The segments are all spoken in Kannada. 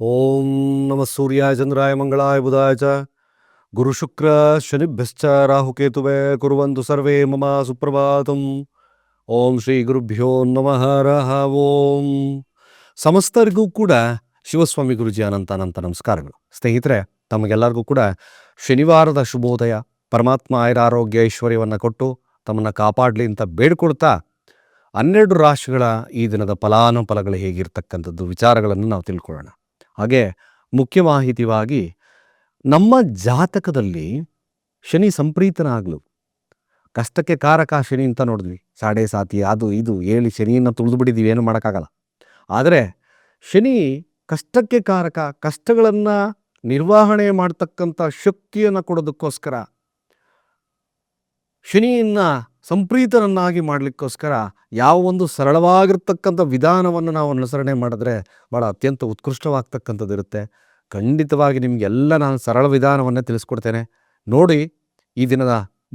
ಓಂ ನಮ ಸೂರ್ಯಾಯ ಚಂದ್ರಾಯ ಮಂಗಳಾಯ ಬುಧಾಯ ಚ ಗುರು ಶುಕ್ರ ಶನಿಭ್ಯಶ್ಚ ರಾಹುಕೇತುವೆ ಕುರುವಂತು ಸರ್ವೇ ಮಮ ಸುಪ್ರಭಾತಂ ಓಂ ಶ್ರೀ ಗುರುಭ್ಯೋ ನಮಃ ರಹ ಓಂ ಸಮಸ್ತರಿಗೂ ಕೂಡ ಶಿವಸ್ವಾಮಿ ಗುರುಜಿ ಅನಂತ ಅನಂತ ನಮಸ್ಕಾರಗಳು ಸ್ನೇಹಿತರೆ ತಮಗೆಲ್ಲರಿಗೂ ಕೂಡ ಶನಿವಾರದ ಶುಭೋದಯ ಪರಮಾತ್ಮ ಆಯುರಾರೋಗ್ಯ ಐಶ್ವರ್ಯವನ್ನು ಕೊಟ್ಟು ತಮ್ಮನ್ನು ಕಾಪಾಡಲಿ ಅಂತ ಬೇಡ್ಕೊಡ್ತಾ ಹನ್ನೆರಡು ರಾಶಿಗಳ ಈ ದಿನದ ಫಲಾನುಫಲಗಳು ಹೇಗಿರ್ತಕ್ಕಂಥದ್ದು, ವಿಚಾರಗಳನ್ನು ನಾವು ತಿಳ್ಕೊಳ್ಳೋಣ. ಹಾಗೆ ಮುಖ್ಯ ಮಾಹಿತಿವಾಗಿ ನಮ್ಮ ಜಾತಕದಲ್ಲಿ ಶನಿ ಸಂಪ್ರೀತನಾಗಲು. ಕಷ್ಟಕ್ಕೆ ಕಾರಕ ಶನಿ ಅಂತ ನೋಡಿದ್ವಿ. ಸಾಡೆ ಸಾತಿ, ಅದು, ಇದು ಹೇಳಿ ಶನಿಯನ್ನು ತುಳಿದು ಬಿಟ್ಟಿದ್ದೀವಿ, ಏನು ಮಾಡೋಕ್ಕಾಗಲ್ಲ. ಆದರೆ ಶನಿ ಕಷ್ಟಕ್ಕೆ ಕಾರಕ, ಕಷ್ಟಗಳನ್ನು ನಿರ್ವಹಣೆ ಮಾಡ್ತಕ್ಕಂಥ ಶಕ್ತಿಯನ್ನು ಕೊಡೋದಕ್ಕೋಸ್ಕರ ಶನಿಯನ್ನ ಸಂಪ್ರೀತನನ್ನಾಗಿ ಮಾಡಲಿಕ್ಕೋಸ್ಕರ ಯಾವ ಒಂದು ಸರಳವಾಗಿರ್ತಕ್ಕಂಥ ವಿಧಾನವನ್ನು ನಾವು ಅನುಸರಣೆ ಮಾಡಿದ್ರೆ ಭಾಳ ಅತ್ಯಂತ ಉತ್ಕೃಷ್ಟವಾಗ್ತಕ್ಕಂಥದ್ದು ಇರುತ್ತೆ ಖಂಡಿತವಾಗಿ ನಿಮಗೆಲ್ಲ ನಾನು ಸರಳ ವಿಧಾನವನ್ನೇ ತಿಳಿಸ್ಕೊಡ್ತೇನೆ. ನೋಡಿ, ಈ ದಿನದ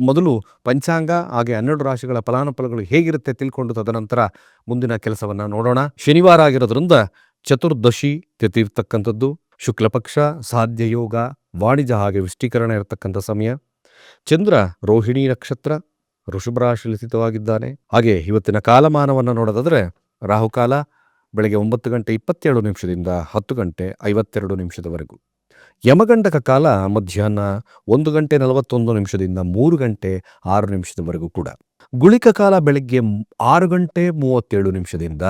ಮೊದಲು ಪಂಚಾಂಗ ಹಾಗೆ ಹನ್ನೆರಡು ರಾಶಿಗಳ ಫಲಾನುಫಲಗಳು ಹೇಗಿರುತ್ತೆ ತಿಳ್ಕೊಂಡು ತದನಂತರ ಮುಂದಿನ ಕೆಲಸವನ್ನು ನೋಡೋಣ. ಶನಿವಾರ ಆಗಿರೋದ್ರಿಂದ ಚತುರ್ದಶಿ ತಿಥಿ ಇರ್ತಕ್ಕಂಥದ್ದು ಶುಕ್ಲಪಕ್ಷ ಸಾಧ್ಯ ಯೋಗ ವಾಣಿಜ್ಯ ಹಾಗೆ ವಿಷ್ಟೀಕರಣ ಇರತಕ್ಕಂಥ ಸಮಯ. ಚಂದ್ರ, ರೋಹಿಣಿ ನಕ್ಷತ್ರ ಋಷಭ ರಾಶಿಯಲ್ಲಿ ಸ್ಥಿತವಾಗಿದ್ದಾನೆ ಹಾಗೆ ಇವತ್ತಿನ ಕಾಲಮಾನವನ್ನು ನೋಡೋದಾದ್ರೆ ರಾಹುಕಾಲ ಬೆಳಗ್ಗೆ ಒಂಬತ್ತು ಗಂಟೆ ಇಪ್ಪತ್ತೇಳು ನಿಮಿಷದಿಂದ ಹತ್ತು ಗಂಟೆ ಐವತ್ತೆರಡು ನಿಮಿಷದವರೆಗೂ. ಯಮಗಂಡಕ ಕಾಲ ಮಧ್ಯಾಹ್ನ ಒಂದು ಗಂಟೆ ನಲವತ್ತೊಂದು ನಿಮಿಷದಿಂದ ಮೂರು ಗಂಟೆ ಆರು ನಿಮಿಷದವರೆಗೂ ಕೂಡ. ಗುಳಿಕ ಕಾಲ ಬೆಳಗ್ಗೆ ಆರು ಗಂಟೆ ಮೂವತ್ತೇಳು ನಿಮಿಷದಿಂದ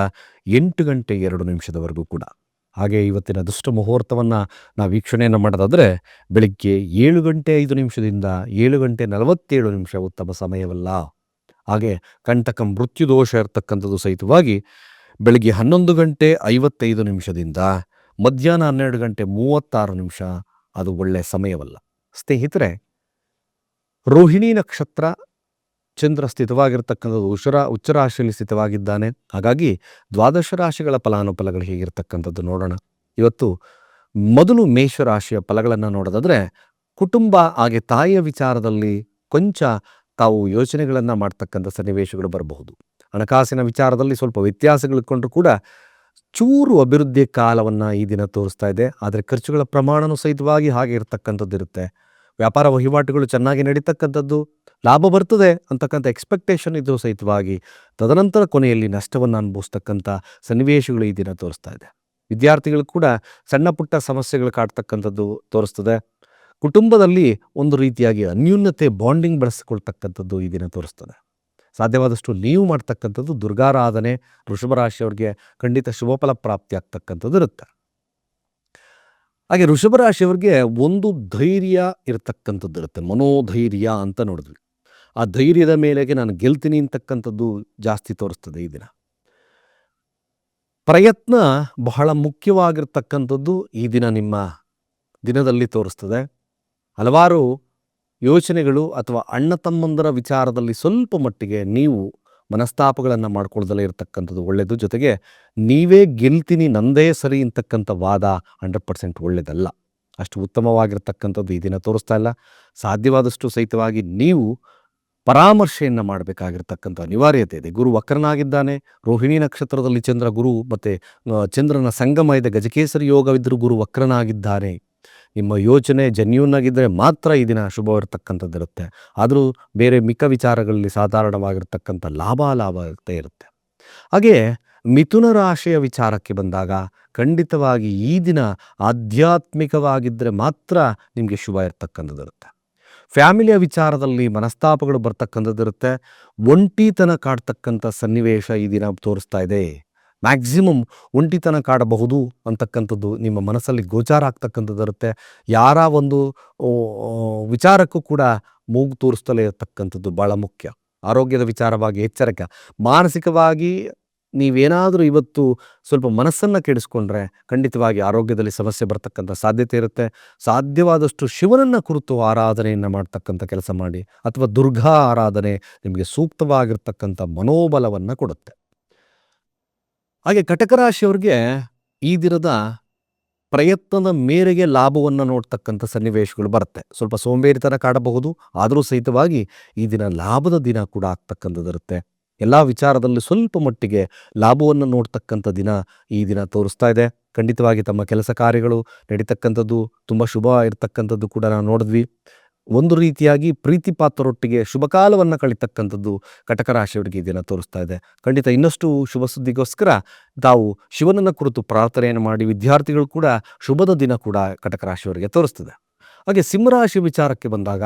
ಎಂಟು ಗಂಟೆ ಎರಡು ನಿಮಿಷದವರೆಗೂ ಕೂಡ. ಹಾಗೆ ಇವತ್ತಿನ ದುಷ್ಟ ಮುಹೂರ್ತವನ್ನು ನಾವು ವೀಕ್ಷಣೆಯನ್ನು ಮಾಡೋದಾದರೆ ಬೆಳಿಗ್ಗೆ ಏಳು ಗಂಟೆ ಐದು ನಿಮಿಷದಿಂದ ಏಳು ಗಂಟೆ ನಲವತ್ತೇಳು ನಿಮಿಷ ಉತ್ತಮ ಸಮಯವಲ್ಲ. ಹಾಗೆ ಕಂಟಕ ಮೃತ್ಯು ದೋಷ ಇರತಕ್ಕಂಥದ್ದು ಸಹಿತವಾಗಿ ಬೆಳಿಗ್ಗೆ ಹನ್ನೊಂದು ಗಂಟೆ ಐವತ್ತೈದು ನಿಮಿಷದಿಂದ ಮಧ್ಯಾಹ್ನ ಹನ್ನೆರಡು ಗಂಟೆ ಮೂವತ್ತಾರು ನಿಮಿಷ ಅದು ಒಳ್ಳೆಯ ಸಮಯವಲ್ಲ. ಸ್ನೇಹಿತರೆ, ರೋಹಿಣಿ ನಕ್ಷತ್ರ ಚಂದ್ರ ಸ್ಥಿತವಾಗಿರ್ತಕ್ಕಂಥದ್ದು ಉಷರ ಉಚ್ಚರಾಶಿಯಲ್ಲಿ ಸ್ಥಿತವಾಗಿದ್ದಾನೆ. ಹಾಗಾಗಿ ದ್ವಾದಶ ರಾಶಿಗಳ ಫಲಾನುಫಲಗಳು ಹೇಗಿರ್ತಕ್ಕಂಥದ್ದು ನೋಡೋಣ. ಇವತ್ತು ಮೊದಲು ಮೇಷರಾಶಿಯ ಫಲಗಳನ್ನು ನೋಡೋದಾದ್ರೆ ಕುಟುಂಬ ಹಾಗೆ ತಾಯಿಯ ವಿಚಾರದಲ್ಲಿ ಕೊಂಚ ತಾವು ಯೋಚನೆಗಳನ್ನು ಮಾಡ್ತಕ್ಕಂಥ ಸನ್ನಿವೇಶಗಳು ಬರಬಹುದು. ಹಣಕಾಸಿನ ವಿಚಾರದಲ್ಲಿ ಸ್ವಲ್ಪ ವ್ಯತ್ಯಾಸಗಳು ಕೊಂಡ್ರು ಕೂಡ ಚೂರು ಅಭಿವೃದ್ಧಿಯ ಕಾಲವನ್ನು ಈ ದಿನ ತೋರಿಸ್ತಾ ಇದೆ. ಆದರೆ ಖರ್ಚುಗಳ ಪ್ರಮಾಣನೂ ಸಹಿತವಾಗಿ ಹಾಗೆ ಇರತಕ್ಕಂಥದ್ದು ಇರುತ್ತೆ ವ್ಯಾಪಾರ ವಹಿವಾಟುಗಳು ಚೆನ್ನಾಗಿ ನಡೀತಕ್ಕಂಥದ್ದು. ಲಾಭ ಬರ್ತದೆ ಅಂತಕ್ಕಂಥ ಎಕ್ಸ್ಪೆಕ್ಟೇಷನ್ ಇದ್ದು ಸಹಿತವಾಗಿ ತದನಂತರ ಕೊನೆಯಲ್ಲಿ ನಷ್ಟವನ್ನು ಅನುಭವಿಸ್ತಕ್ಕಂಥ ಸನ್ನಿವೇಶಗಳು ಈ ದಿನ ತೋರಿಸ್ತಾ ಇದೆ. ವಿದ್ಯಾರ್ಥಿಗಳು ಕೂಡ ಸಣ್ಣ ಪುಟ್ಟ ಸಮಸ್ಯೆಗಳು ಕಾಡ್ತಕ್ಕಂಥದ್ದು ತೋರಿಸ್ತದೆ. ಕುಟುಂಬದಲ್ಲಿ ಒಂದು ರೀತಿಯಾಗಿ ಅನ್ಯೂನ್ಯತೆ ಬಾಂಡಿಂಗ್ ಬೆಳೆಸಿಕೊಳ್ತಕ್ಕಂಥದ್ದು ಈ ದಿನ ತೋರಿಸ್ತದೆ. ಸಾಧ್ಯವಾದಷ್ಟು ನೀವು ಮಾಡ್ತಕ್ಕಂಥದ್ದು ದುರ್ಗಾರಾಧನೆ, ವೃಷಭ ರಾಶಿಯವರಿಗೆ ಖಂಡಿತ ಶುಭಫಲ ಪ್ರಾಪ್ತಿ ಆಗ್ತಕ್ಕಂಥದ್ದು ಇರುತ್ತೆ. ಹಾಗೆ ವೃಷಭ ರಾಶಿಯವರಿಗೆ ಒಂದು ಧೈರ್ಯ ಇರತಕ್ಕಂಥದ್ದು ಇರುತ್ತೆ, ಮನೋಧೈರ್ಯ ಅಂತ ನೋಡಿದ್ವಿ. ಆ ಧೈರ್ಯದ ಮೇಲೆಗೆ ನಾನು ಗೆಲ್ತೀನಿ ಅಂತಕ್ಕಂಥದ್ದು ಜಾಸ್ತಿ ತೋರಿಸ್ತದೆ ಈ ದಿನ. ಪ್ರಯತ್ನ ಬಹಳ ಮುಖ್ಯವಾಗಿರ್ತಕ್ಕಂಥದ್ದು ಈ ದಿನ ನಿಮ್ಮ ದಿನದಲ್ಲಿ ತೋರಿಸ್ತದೆ. ಹಲವಾರು ಯೋಚನೆಗಳು ಅಥವಾ ಅಣ್ಣ ತಮ್ಮಂದರ ವಿಚಾರದಲ್ಲಿ ಸ್ವಲ್ಪ ಮಟ್ಟಿಗೆ ನೀವು ಮನಸ್ತಾಪಗಳನ್ನು ಮಾಡ್ಕೊಳ್ದಲೇ ಇರತಕ್ಕಂಥದ್ದು ಒಳ್ಳೆಯದು ಜೊತೆಗೆ ನೀವೇ ಗೆಲ್ತೀನಿ ನಂದೇ ಸರಿ ಅಂತಕ್ಕಂಥ ವಾದ ಹಂಡ್ರೆಡ್ ಪರ್ಸೆಂಟ್ ಒಳ್ಳೆಯದಲ್ಲ ಅಷ್ಟು ಉತ್ತಮವಾಗಿರ್ತಕ್ಕಂಥದ್ದು ಈ ದಿನ ತೋರಿಸ್ತಾ ಇಲ್ಲ. ಸಾಧ್ಯವಾದಷ್ಟು ಸಹಿತವಾಗಿ ನೀವು ಪರಾಮರ್ಶೆಯನ್ನು ಮಾಡಬೇಕಾಗಿರ್ತಕ್ಕಂಥ ಅನಿವಾರ್ಯತೆ ಇದೆ. ಗುರು ವಕ್ರನಾಗಿದ್ದಾನೆ, ರೋಹಿಣಿ ನಕ್ಷತ್ರದಲ್ಲಿ ಚಂದ್ರ ಗುರು ಮತ್ತು ಚಂದ್ರನ ಸಂಗಮ ಇದೆ ಗಜಕೇಸರಿ ಯೋಗವಿದ್ದರೂ ಗುರು ವಕ್ರನಾಗಿದ್ದಾನೆ. ನಿಮ್ಮ ಯೋಚನೆ ಜೆನ್ಯೂನ್ ಆಗಿದ್ದರೆ ಮಾತ್ರ ಈ ದಿನ ಶುಭವಿರ್ತಕ್ಕಂಥದ್ದಿರುತ್ತೆ ಆದರೂ ಬೇರೆ ಮಿಕ್ಕ ವಿಚಾರಗಳಲ್ಲಿ ಸಾಧಾರಣವಾಗಿರ್ತಕ್ಕಂಥ ಲಾಭ ಲಾಭ ಇರ್ತೇ ಇರುತ್ತೆ. ಹಾಗೆ ಮಿಥುನ ರಾಶಿಯ ವಿಚಾರಕ್ಕೆ ಬಂದಾಗ ಖಂಡಿತವಾಗಿ ಈ ದಿನ ಆಧ್ಯಾತ್ಮಿಕವಾಗಿದ್ದರೆ ಮಾತ್ರ ನಿಮಗೆ ಶುಭ ಇರ್ತಕ್ಕಂಥದ್ದು ಇರುತ್ತೆ ಫ್ಯಾಮಿಲಿಯ ವಿಚಾರದಲ್ಲಿ ಮನಸ್ತಾಪಗಳು ಬರ್ತಕ್ಕಂಥದ್ದಿರುತ್ತೆ. ಒಂಟಿತನ ಕಾಡ್ತಕ್ಕಂಥ ಸನ್ನಿವೇಶ ಈ ದಿನ ತೋರಿಸ್ತಾ ಇದೆ. ಮ್ಯಾಕ್ಸಿಮಮ್ ಒಂಟಿತನ ಕಾಡಬಹುದು ಅಂತಕ್ಕಂಥದ್ದು ನಿಮ್ಮ ಮನಸ್ಸಲ್ಲಿ ಗೋಚಾರ ಆಗ್ತಕ್ಕಂಥದ್ದು ಇರುತ್ತೆ ಯಾರ ಒಂದು ವಿಚಾರಕ್ಕೂ ಕೂಡ ಮೂಗು ತೋರಿಸ್ತಲೇ ಇರತಕ್ಕಂಥದ್ದು ಭಾಳ ಮುಖ್ಯ. ಆರೋಗ್ಯದ ವಿಚಾರವಾಗಿ ಎಚ್ಚರಿಕೆ. ಮಾನಸಿಕವಾಗಿ ನೀವೇನಾದರೂ ಇವತ್ತು ಸ್ವಲ್ಪ ಮನಸ್ಸನ್ನು ಕೆಡಿಸ್ಕೊಂಡ್ರೆ ಖಂಡಿತವಾಗಿ ಆರೋಗ್ಯದಲ್ಲಿ ಸಮಸ್ಯೆ ಬರ್ತಕ್ಕಂಥ ಸಾಧ್ಯತೆ ಇರುತ್ತೆ. ಸಾಧ್ಯವಾದಷ್ಟು ಶಿವನನ್ನು ಕುರಿತು ಆರಾಧನೆಯನ್ನು ಮಾಡ್ತಕ್ಕಂಥ ಕೆಲಸ ಮಾಡಿ ಅಥವಾ ದುರ್ಗಾ ಆರಾಧನೆ ನಿಮಗೆ ಸೂಕ್ತವಾಗಿರ್ತಕ್ಕಂಥ ಮನೋಬಲವನ್ನು ಕೊಡುತ್ತೆ. ಹಾಗೆ ಕಟಕ ರಾಶಿಯವ್ರಿಗೆ ಈ ದಿನದ ಪ್ರಯತ್ನದ ಮೇರೆಗೆ ಲಾಭವನ್ನು ನೋಡ್ತಕ್ಕಂಥ ಸನ್ನಿವೇಶಗಳು ಬರುತ್ತೆ. ಸ್ವಲ್ಪ ಸೋಂಬೇರಿತನ ಕಾಡಬಹುದು, ಆದರೂ ಸಹಿತವಾಗಿ ಈ ದಿನ ಲಾಭದ ದಿನ ಕೂಡ ಆಗ್ತಕ್ಕಂಥದ್ದು ಇರುತ್ತೆ ಎಲ್ಲ ವಿಚಾರದಲ್ಲಿ ಸ್ವಲ್ಪ ಮಟ್ಟಿಗೆ ಲಾಭವನ್ನು ನೋಡ್ತಕ್ಕಂಥ ದಿನ ಈ ದಿನ ತೋರಿಸ್ತಾ ಇದೆ. ಖಂಡಿತವಾಗಿ ತಮ್ಮ ಕೆಲಸ ಕಾರ್ಯಗಳು ನಡೀತಕ್ಕಂಥದ್ದು, ತುಂಬ ಶುಭ ಇರತಕ್ಕಂಥದ್ದು ಕೂಡ ನಾವು ನೋಡಿದ್ವಿ. ಒಂದು ರೀತಿಯಾಗಿ ಪ್ರೀತಿ ಪಾತ್ರರೊಟ್ಟಿಗೆ ಶುಭ ಕಾಲವನ್ನು ಕಳಿತಕ್ಕಂಥದ್ದು ಕಟಕ ರಾಶಿಯವರಿಗೆ ಈ ದಿನ ತೋರಿಸ್ತಾ ಇದೆ. ಖಂಡಿತ ಇನ್ನಷ್ಟು ಶುಭ ಸುದ್ದಿಗೋಸ್ಕರ ತಾವು ಶಿವನನ್ನ ಕುರಿತು ಪ್ರಾರ್ಥನೆಯನ್ನು ಮಾಡಿ ವಿದ್ಯಾರ್ಥಿಗಳು ಕೂಡ ಶುಭದ ದಿನ ಕೂಡ ಕಟಕ ರಾಶಿಯವರಿಗೆ ತೋರಿಸ್ತದೆ. ಹಾಗೆ ಸಿಂಹರಾಶಿ ವಿಚಾರಕ್ಕೆ ಬಂದಾಗ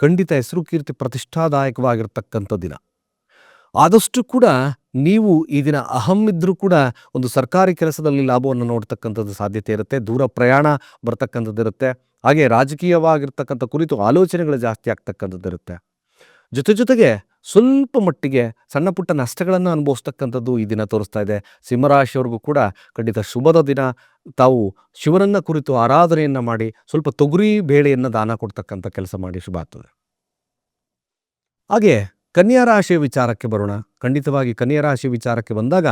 ಖಂಡಿತ ಹೆಸರು ಕೀರ್ತಿ ಪ್ರತಿಷ್ಠಾದಾಯಕವಾಗಿರ್ತಕ್ಕಂಥ ದಿನ. ಆದಷ್ಟು ಕೂಡ ನೀವು ಈ ದಿನ ಅಹಂ ಇದ್ರೂ ಕೂಡ ಒಂದು ಸರ್ಕಾರಿ ಕೆಲಸದಲ್ಲಿ ಲಾಭವನ್ನು ನೋಡ್ತಕ್ಕಂಥದ್ದು ಸಾಧ್ಯತೆ ಇರುತ್ತೆ, ದೂರ ಪ್ರಯಾಣ ಬರ್ತಕ್ಕಂಥದ್ದು ಇರುತ್ತೆ, ಹಾಗೆ ರಾಜಕೀಯವಾಗಿರ್ತಕ್ಕಂಥ ಕುರಿತು ಆಲೋಚನೆಗಳು ಜಾಸ್ತಿ ಆಗ್ತಕ್ಕಂಥದ್ದು ಇರುತ್ತೆ. ಜೊತೆ ಜೊತೆಗೆ ಸ್ವಲ್ಪ ಮಟ್ಟಿಗೆ ಸಣ್ಣ ಪುಟ್ಟ ನಷ್ಟಗಳನ್ನು ಅನುಭವಿಸ್ತಕ್ಕಂಥದ್ದು ಈ ದಿನ ತೋರಿಸ್ತಾ ಇದೆ. ಸಿಂಹರಾಶಿಯವ್ರಿಗೂ ಕೂಡ ಖಂಡಿತ ಶುಭದ ದಿನ. ತಾವು ಶಿವನನ್ನ ಕುರಿತು ಆರಾಧನೆಯನ್ನು ಮಾಡಿ, ಸ್ವಲ್ಪ ತೊಗರಿ ಬೇಳೆಯನ್ನು ದಾನ ಕೊಡ್ತಕ್ಕಂಥ ಕೆಲಸ ಮಾಡಿ ಶುಭ ಆಗ್ತದೆ. ಹಾಗೆ ಕನ್ಯಾ ರಾಶಿಯ ವಿಚಾರಕ್ಕೆ ಬರೋಣ. ಖಂಡಿತವಾಗಿ ಕನ್ಯಾ ರಾಶಿ ವಿಚಾರಕ್ಕೆ ಬಂದಾಗ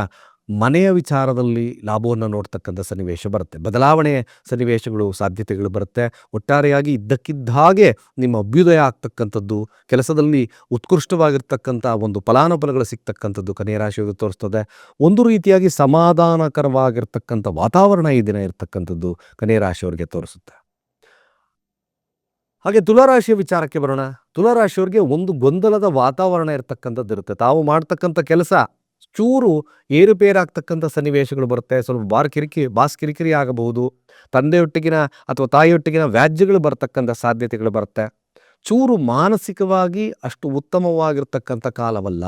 ಮನೆಯ ವಿಚಾರದಲ್ಲಿ ಲಾಭವನ್ನು ನೋಡ್ತಕ್ಕಂಥ ಸನ್ನಿವೇಶ ಬರುತ್ತೆ. ಬದಲಾವಣೆ ಸನ್ನಿವೇಶಗಳು, ಸಾಧ್ಯತೆಗಳು ಬರುತ್ತೆ. ಒಟ್ಟಾರೆಯಾಗಿ ಇದ್ದಕ್ಕಿದ್ದ ಹಾಗೆ ನಿಮ್ಮ ಅಭ್ಯುದಯ ಆಗ್ತಕ್ಕಂಥದ್ದು, ಕೆಲಸದಲ್ಲಿ ಉತ್ಕೃಷ್ಟವಾಗಿರ್ತಕ್ಕಂಥ ಒಂದು ಫಲಾನುಫಲಗಳು ಸಿಗ್ತಕ್ಕಂಥದ್ದು ಕನ್ಯಾ ರಾಶಿಯಲ್ಲಿ ತೋರಿಸ್ತದೆ. ಒಂದು ರೀತಿಯಾಗಿ ಸಮಾಧಾನಕರವಾಗಿರ್ತಕ್ಕಂಥ ವಾತಾವರಣ ಈ ದಿನ ಇರ್ತಕ್ಕಂಥದ್ದು ಕನ್ಯಾ ರಾಶಿಯವರಿಗೆ ತೋರಿಸುತ್ತೆ. ಹಾಗೆ ತುಲಾರಾಶಿಯ ವಿಚಾರಕ್ಕೆ ಬರೋಣ. ತುಲಾರಾಶಿಯವರಿಗೆ ಒಂದು ಗೊಂದಲದ ವಾತಾವರಣ ಇರತಕ್ಕಂಥದ್ದು ಇರುತ್ತೆ. ತಾವು ಮಾಡ್ತಕ್ಕಂಥ ಕೆಲಸ ಚೂರು ಏರುಪೇರಾಗ್ತಕ್ಕಂಥ ಸನ್ನಿವೇಶಗಳು ಬರುತ್ತೆ. ಸ್ವಲ್ಪ ಬಾರ್ ಕಿರಿಕಿ, ಬಾಸ್ ಕಿರಿಕಿರಿ ಆಗಬಹುದು. ತಂದೆಯೊಟ್ಟಿಗಿನ ಅಥವಾ ತಾಯಿಯೊಟ್ಟಿಗಿನ ವ್ಯಾಜ್ಯಗಳು ಬರತಕ್ಕಂಥ ಸಾಧ್ಯತೆಗಳು ಬರುತ್ತೆ. ಚೂರು ಮಾನಸಿಕವಾಗಿ ಅಷ್ಟು ಉತ್ತಮವಾಗಿರ್ತಕ್ಕಂಥ ಕಾಲವಲ್ಲ.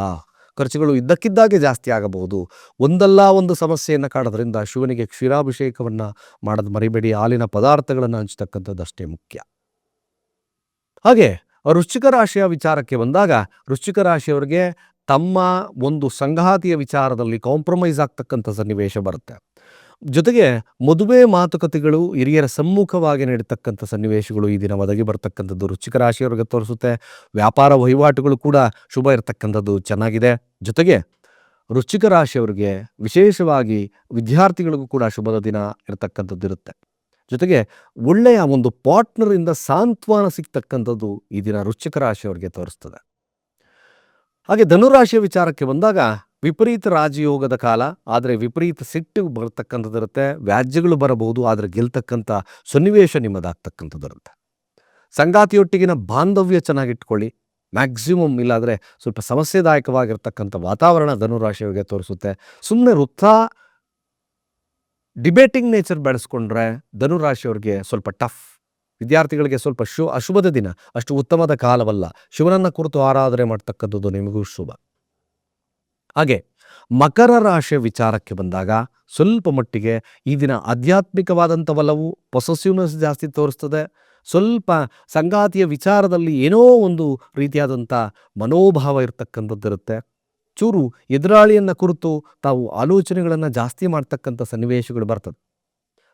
ಖರ್ಚುಗಳು ಇದ್ದಕ್ಕಿದ್ದಾಗೆ ಜಾಸ್ತಿ ಆಗಬಹುದು. ಒಂದಲ್ಲ ಒಂದು ಸಮಸ್ಯೆಯನ್ನು ಕಾಡೋದ್ರಿಂದ ಶಿವನಿಗೆ ಕ್ಷೀರಾಭಿಷೇಕವನ್ನು ಮಾಡೋದು ಮರಿಬೇಡಿ. ಹಾಲಿನ ಪದಾರ್ಥಗಳನ್ನು ಹಂಚ್ತಕ್ಕಂಥದ್ದು ಅಷ್ಟೇ ಮುಖ್ಯ. ಹಾಗೆ ವೃಶ್ಚಿಕ ರಾಶಿಯ ವಿಚಾರಕ್ಕೆ ಬಂದಾಗ ವೃಶ್ಚಿಕ ರಾಶಿಯವರಿಗೆ ತಮ್ಮ ಒಂದು ಸಂಗಾತಿಯ ವಿಚಾರದಲ್ಲಿ ಕಾಂಪ್ರಮೈಸ್ ಆಗ್ತಕ್ಕಂಥ ಸನ್ನಿವೇಶ ಬರುತ್ತೆ. ಜೊತೆಗೆ ಮದುವೆ ಮಾತುಕತೆಗಳು ಹಿರಿಯರ ಸಮ್ಮುಖವಾಗಿ ನಡೀತಕ್ಕಂಥ ಸನ್ನಿವೇಶಗಳು ಈ ದಿನ ಒದಗಿ ಬರ್ತಕ್ಕಂಥದ್ದು ವೃಶ್ಚಿಕ ರಾಶಿಯವರಿಗೆ ತೋರಿಸುತ್ತೆ. ವ್ಯಾಪಾರ ವಹಿವಾಟುಗಳು ಕೂಡ ಶುಭ ಇರತಕ್ಕಂಥದ್ದು ಚೆನ್ನಾಗಿದೆ. ಜೊತೆಗೆ ವೃಶ್ಚಿಕ ರಾಶಿಯವರಿಗೆ ವಿಶೇಷವಾಗಿ ವಿದ್ಯಾರ್ಥಿಗಳಿಗೂ ಕೂಡ ಶುಭದ ದಿನ ಇರತಕ್ಕಂಥದ್ದು ಇರುತ್ತೆ. ಜೊತೆಗೆ ಒಳ್ಳೆಯ ಒಂದು ಪಾರ್ಟ್ನರಿಂದ ಸಾಂತ್ವನ ಸಿಗ್ತಕ್ಕಂಥದ್ದು ಈ ದಿನ ವೃಶ್ಚಿಕ ರಾಶಿಯವರಿಗೆ ತೋರಿಸ್ತದೆ. ಹಾಗೆ ಧನುರಾಶಿಯ ವಿಚಾರಕ್ಕೆ ಬಂದಾಗ ವಿಪರೀತ ರಾಜಯೋಗದ ಕಾಲ, ಆದರೆ ವಿಪರೀತ ಸಿಟ್ಟು ಬರ್ತಕ್ಕಂಥದ್ದು ಇರುತ್ತೆ, ವ್ಯಾಜ್ಯಗಳು ಬರಬಹುದು, ಆದರೆ ಗೆಲ್ತಕ್ಕಂಥ ಸನ್ನಿವೇಶ ನಿಮ್ಮದಾಗ್ತಕ್ಕಂಥದ್ದಿರುತ್ತೆ ಸಂಗಾತಿಯೊಟ್ಟಿಗಿನ ಬಾಂಧವ್ಯ ಚೆನ್ನಾಗಿಟ್ಕೊಳ್ಳಿ. ಮ್ಯಾಕ್ಸಿಮಮ್ ಇಲ್ಲಾದರೆ ಸ್ವಲ್ಪ ಸಮಸ್ಯೆದಾಯಕವಾಗಿರ್ತಕ್ಕಂಥ ವಾತಾವರಣ ಧನುರಾಶಿಯವರಿಗೆ ತೋರಿಸುತ್ತೆ. ಸುಮ್ಮನೆ ವೃತ್ತಾ ಡಿಬೇಟಿಂಗ್ ನೇಚರ್ ಬೆಳೆಸ್ಕೊಂಡ್ರೆ ಧನುರಾಶಿಯವ್ರಿಗೆ ಸ್ವಲ್ಪ ಟಫ್ ವಿದ್ಯಾರ್ಥಿಗಳಿಗೆ ಸ್ವಲ್ಪ ಶು, ಅಶುಭದ ದಿನ. ಅಷ್ಟು ಉತ್ತಮದ ಕಾಲವಲ್ಲ. ಶಿವನನ್ನ ಕುರಿತು ಆರಾಧನೆ ಮಾಡ್ತಕ್ಕಂಥದ್ದು ನಿಮಗೂ ಶುಭ. ಹಾಗೆ, ಮಕರ ರಾಶಿಯ ವಿಚಾರಕ್ಕೆ ಬಂದಾಗ ಸ್ವಲ್ಪ ಮಟ್ಟಿಗೆ ಈ ದಿನ ಆಧ್ಯಾತ್ಮಿಕವಾದಂಥ ಒಲವು ಪೊಸೆಸಿವ್ನೆಸ್ ಜಾಸ್ತಿ ತೋರಿಸ್ತದೆ. ಸ್ವಲ್ಪ ಸಂಗಾತಿಯ ವಿಚಾರದಲ್ಲಿ ಏನೋ ಒಂದು ರೀತಿಯಾದಂಥ ಮನೋಭಾವ ಇರತಕ್ಕಂಥದ್ದಿರುತ್ತೆ. ಚೂರು ಎದುರಾಳಿಯನ್ನು ಕುರಿತು ತಾವು ಆಲೋಚನೆಗಳನ್ನು ಜಾಸ್ತಿ ಮಾಡ್ತಕ್ಕಂಥ ಸನ್ನಿವೇಶಗಳು ಬರ್ತದೆ.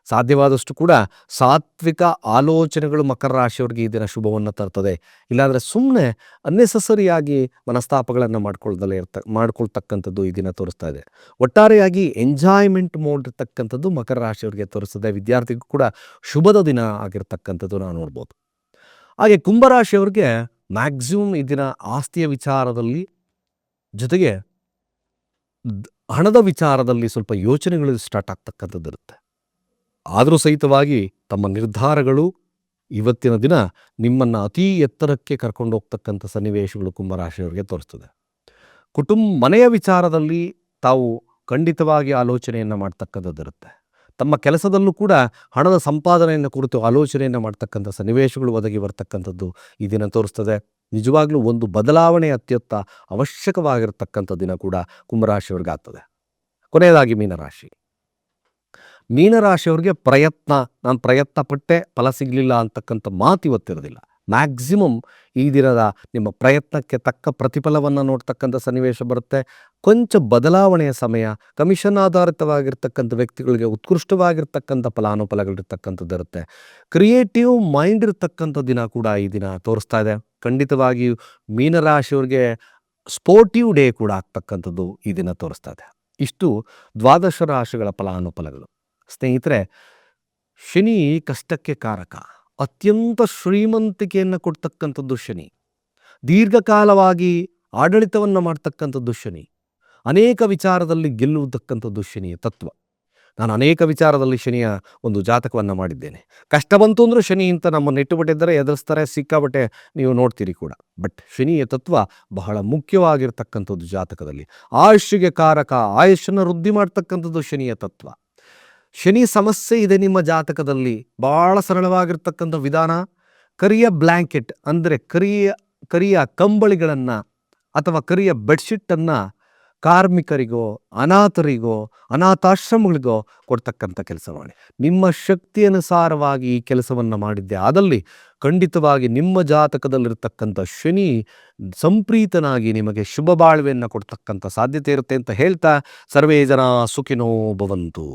ಸಾಧ್ಯವಾದಷ್ಟು ಕೂಡ ಸಾತ್ವಿಕ ಆಲೋಚನೆಗಳು ಮಕರ ರಾಶಿಯವರಿಗೆ ಈ ದಿನ ಶುಭವನ್ನು ತರ್ತದೆ. ಇಲ್ಲಾಂದರೆ ಸುಮ್ಮನೆ ಅನ್ನೆಸಸರಿಯಾಗಿ ಮನಸ್ತಾಪಗಳನ್ನು ಮಾಡ್ಕೊಳ್ದಲೇ ಇರ್ತ, ಮಾಡ್ಕೊಳ್ತಕ್ಕಂಥದ್ದು ಈ ದಿನ ತೋರಿಸ್ತಾ ಇದೆ. ಒಟ್ಟಾರೆಯಾಗಿ ಎಂಜಾಯ್ಮೆಂಟ್ ಮೋಡ್ ಇರ್ತಕ್ಕಂಥದ್ದು ಮಕರ ರಾಶಿಯವರಿಗೆ ತೋರಿಸ್ತದೆ. ವಿದ್ಯಾರ್ಥಿಗೂ ಕೂಡ ಶುಭದ ದಿನ ಆಗಿರ್ತಕ್ಕಂಥದ್ದು ನಾವು ನೋಡ್ಬೋದು. ಹಾಗೆ ಕುಂಭರಾಶಿಯವ್ರಿಗೆ ಮ್ಯಾಕ್ಸಿಮಮ್ ಈ ದಿನ ಆಸ್ತಿಯ ವಿಚಾರದಲ್ಲಿ ಜೊತೆಗೆ ಹಣದ ವಿಚಾರದಲ್ಲಿ ಸ್ವಲ್ಪ ಯೋಚನೆಗಳು ಸ್ಟಾರ್ಟ್ ಆಗ್ತಕ್ಕಂಥದ್ದು ಇರುತ್ತೆ. ಆದರೂ ಸಹಿತವಾಗಿ ತಮ್ಮ ನಿರ್ಧಾರಗಳು ಇವತ್ತಿನ ದಿನ ನಿಮ್ಮನ್ನು ಅತೀ ಎತ್ತರಕ್ಕೆ ಕರ್ಕೊಂಡು ಹೋಗ್ತಕ್ಕಂಥ ಸನ್ನಿವೇಶಗಳು ಕುಂಭರಾಶಿಯವರಿಗೆ ತೋರಿಸ್ತದೆ. ಕುಟುಂಬ ಮನೆಯ ವಿಚಾರದಲ್ಲಿ ತಾವು ಖಂಡಿತವಾಗಿ ಆಲೋಚನೆಯನ್ನು ಮಾಡ್ತಕ್ಕಂಥದ್ದು ಇರುತ್ತೆ. ತಮ್ಮ ಕೆಲಸದಲ್ಲೂ ಕೂಡ ಹಣದ ಸಂಪಾದನೆಯನ್ನು ಕುರಿತು ಆಲೋಚನೆಯನ್ನು ಮಾಡ್ತಕ್ಕಂಥ ಸನ್ನಿವೇಶಗಳು ಒದಗಿ ಬರ್ತಕ್ಕಂಥದ್ದು ಈ ದಿನ ತೋರಿಸ್ತದೆ. ನಿಜವಾಗ್ಲೂ ಒಂದು ಬದಲಾವಣೆ ಅತ್ಯಂತ ಅವಶ್ಯಕವಾಗಿರತಕ್ಕಂಥ ದಿನ ಕೂಡ ಕುಂಭರಾಶಿಯವ್ರಿಗೆ ಆಗ್ತದೆ ಕೊನೆಯದಾಗಿ ಮೀನರಾಶಿ. ಮೀನರಾಶಿಯವ್ರಿಗೆ ಪ್ರಯತ್ನ, ನಾನು ಪ್ರಯತ್ನ ಪಟ್ಟೆ ಫಲ ಸಿಗಲಿಲ್ಲ ಅಂತಕ್ಕಂಥ ಮಾತು ಇವತ್ತಿರೋದಿಲ್ಲ ಮ್ಯಾಕ್ಸಿಮಮ್ ಈ ದಿನದ ನಿಮ್ಮ ಪ್ರಯತ್ನಕ್ಕೆ ತಕ್ಕ ಪ್ರತಿಫಲವನ್ನು ನೋಡ್ತಕ್ಕಂಥ ಸನ್ನಿವೇಶ ಬರುತ್ತೆ. ಕೊಂಚ ಬದಲಾವಣೆಯ ಸಮಯ, ಕಮಿಷನ್ ಆಧಾರಿತವಾಗಿರ್ತಕ್ಕಂಥ ವ್ಯಕ್ತಿಗಳಿಗೆ ಉತ್ಕೃಷ್ಟವಾಗಿರ್ತಕ್ಕಂಥ ಫಲಾನುಫಲಗಳಿರ್ತಕ್ಕಂಥದ್ದು ಇರುತ್ತೆ. ಕ್ರಿಯೇಟಿವ್ ಮೈಂಡ್ ಇರ್ತಕ್ಕಂಥ ದಿನ ಕೂಡ ಈ ದಿನ ತೋರಿಸ್ತಾ ಇದೆ. ಖಂಡಿತವಾಗಿಯೂ ಮೀನರಾಶಿಯವ್ರಿಗೆ ಸ್ಪೋರ್ಟಿವ್ ಡೇ ಕೂಡ ಆಗ್ತಕ್ಕಂಥದ್ದು ಈ ದಿನ ತೋರಿಸ್ತಾ ಇದೆ. ಇಷ್ಟು ದ್ವಾದಶ ರಾಶಿಗಳ ಫಲಾನುಫಲಗಳು. ಸ್ನೇಹಿತರೆ, ಶನಿ ಕಷ್ಟಕ್ಕೆ ಕಾರಕ. ಅತ್ಯಂತ ಶ್ರೀಮಂತಿಕೆಯನ್ನು ಕೊಡ್ತಕ್ಕಂಥದ್ದು ಶನಿ. ದೀರ್ಘಕಾಲವಾಗಿ ಆಡಳಿತವನ್ನು ಮಾಡ್ತಕ್ಕಂಥದ್ದು ಶನಿ. ಅನೇಕ ವಿಚಾರದಲ್ಲಿ ಗೆಲ್ಲುವುದಕ್ಕಂಥದ್ದು ಶನಿಯ ತತ್ವ. ನಾನು ಅನೇಕ ವಿಚಾರದಲ್ಲಿ ಶನಿಯ ಒಂದು ಜಾತಕವನ್ನು ಮಾಡಿದ್ದೇನೆ. ಕಷ್ಟ ಬಂತು ಅಂದರೂ ಶನಿ ಇಂತ ನಮ್ಮನ್ನು ಇಟ್ಟುಬಿಟ್ಟಿದ್ದರೆ, ಎದುರಿಸ್ತಾರೆ ಸಿಕ್ಕಾಬಟ್ಟೆ ನೀವು ನೋಡ್ತೀರಿ ಕೂಡ. ಬಟ್ ಶನಿಯ ತತ್ವ ಬಹಳ ಮುಖ್ಯವಾಗಿರ್ತಕ್ಕಂಥದ್ದು ಜಾತಕದಲ್ಲಿ. ಆಯುಷ್ಯಗೆ ಕಾರಕ ಆಯುಷನ್ನು ವೃದ್ಧಿ ಮಾಡ್ತಕ್ಕಂಥದ್ದು ಶನಿಯ ತತ್ವ. ಶನಿ ಸಮಸ್ಯೆ ಇದೆ ನಿಮ್ಮ ಜಾತಕದಲ್ಲಿ. ಬಹಳ ಸರಳವಾಗಿರ್ತಕ್ಕಂಥ ವಿಧಾನ. ಕರಿಯ ಬ್ಲ್ಯಾಂಕೆಟ್ ಅಂದರೆ ಕರಿಯ ಕರಿಯ ಕಂಬಳಿಗಳನ್ನು ಅಥವಾ ಕರಿಯ ಬೆಡ್ಶೀಟನ್ನು ಕಾರ್ಮಿಕರಿಗೋ, ಅನಾಥರಿಗೋ, ಅನಾಥಾಶ್ರಮಗಳಿಗೋ ಕೊಡ್ತಕ್ಕಂಥ ಕೆಲಸ ಮಾಡಿ. ನಿಮ್ಮ ಶಕ್ತಿಯನುಸಾರವಾಗಿ ಈ ಕೆಲಸವನ್ನು ಮಾಡಿದ್ದೆ. ಆದಲ್ಲಿ ಖಂಡಿತವಾಗಿ ನಿಮ್ಮ ಜಾತಕದಲ್ಲಿರ್ತಕ್ಕಂಥ ಶನಿ ಸಂಪ್ರೀತನಾಗಿ ನಿಮಗೆ ಶುಭ ಬಾಳ್ವೆಯನ್ನು ಕೊಡ್ತಕ್ಕಂಥ ಸಾಧ್ಯತೆ ಇರುತ್ತೆ ಅಂತ ಹೇಳ್ತಾ, ಸರ್ವೇ ಜನ ಸುಖಿನೋ ಭವಂತು.